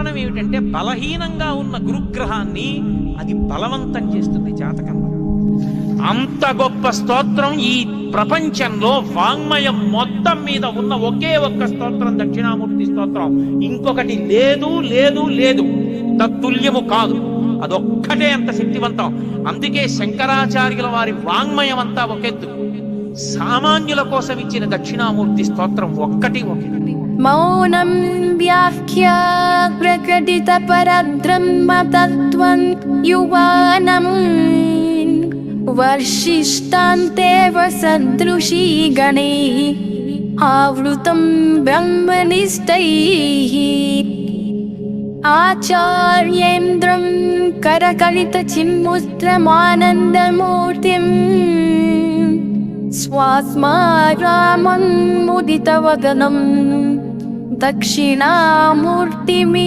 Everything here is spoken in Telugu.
కారణం ఏమిటంటే బలహీనంగా ఉన్న గురుగ్రహాన్ని అది బలవంతం చేస్తుంది జాతకంలో అంత గొప్ప స్తోత్రం ఈ ప్రపంచంలో వాంగ్మయం మొత్తం మీద ఉన్న ఒకే ఒక్క స్తోత్రం దక్షిణామూర్తి స్తోత్రం. ఇంకొకటి లేదు లేదు లేదు. తత్తుల్యము కాదు. అదొక్కటే అంత శక్తివంతం. అందుకే శంకరాచార్యుల వారి వాంగ్మయం అంతా ఒకెత్తు. సామాన్యుల కోసం ఇచ్చిన దక్షిణామూర్తి స్తోత్రం ఒక్కటి ఒకటి మౌనం వ్యాఖ్య ्रम्म युवानम् वर्षिष्टान्तेव सदृशी गणैः आवृतं ब्रह्मनिष्ठैः। आचार्येन्द्रं करकलितचिन्मुद्रमानन्दमूर्तिम् चिन्मुद्रमानन्दमूर्तिम् स्वास्मा दक्षिणामूर्तिमि